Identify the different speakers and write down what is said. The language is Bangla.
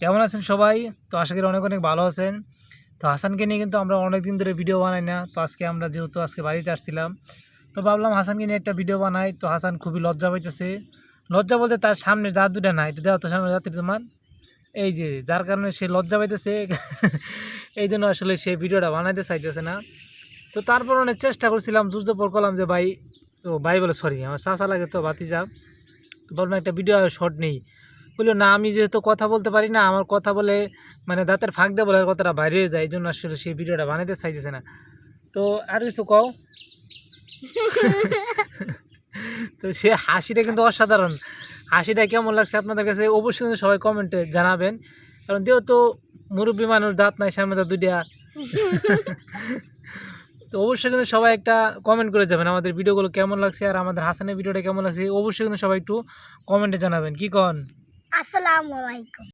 Speaker 1: কেমন আছেন সবাই? তো আশা করি অনেক অনেক ভালো আছেন। তো হাসানকে নিয়ে কিন্তু আমরা অনেক দিন ধরে ভিডিও বানাই না। তো আজকে আমরা যেহেতু আজকে বাড়িতে আসছিলাম, তো ভাবলাম হাসানকে নিয়ে একটা ভিডিও বানাই। তো হাসান খুবই লজ্জা পাইতেছে। লজ্জা বলতে তার সামনে দাঁত দুটা নাই। এটা দেওয়া তো সামনে দাঁত তোমার? এই যে, যার কারণে সে লজ্জা পাইতেছে। এই জন্য আসলে সে ভিডিওটা বানাইতে চাইতেছে না। তো তারপর অনেক চেষ্টা করছিলাম জুজ পর করলাম যে, ভাই তো ভাই বলে সরি আমার চাষা লাগে তো বাতি যাব তো বললাম একটা ভিডিও শর্ট নেই। বলল না আমি যেহেতু কথা বলতে পারি না আমার কথা বলে মানে দাঁতের ফাঁক দিয়ে বলে কথাটা বাইরে হয়ে যায় এই জন্য আসলে সেই ভিডিওটা বানাইতে চাইতেছে না। তো আর কিছু কও? তো সে হাসিটা কিন্তু অসাধারণ। হাসিটা কেমন লাগছে আপনাদের কাছে অবশ্যই কিন্তু সবাই কমেন্টে জানাবেন। কারণ যেহেতু মুরব্বী মানুষ দাঁত নাই সামনে তো দুইটা। তো অবশ্যই কিন্তু সবাই একটা কমেন্ট করে যাবেন আমাদের ভিডিওগুলো কেমন লাগছে আর আমাদের হাসানের ভিডিওটা কেমন লাগছে, অবশ্যই কিন্তু সবাই একটু কমেন্টে জানাবেন। কি কন?
Speaker 2: আসসালামু আলাইকুম।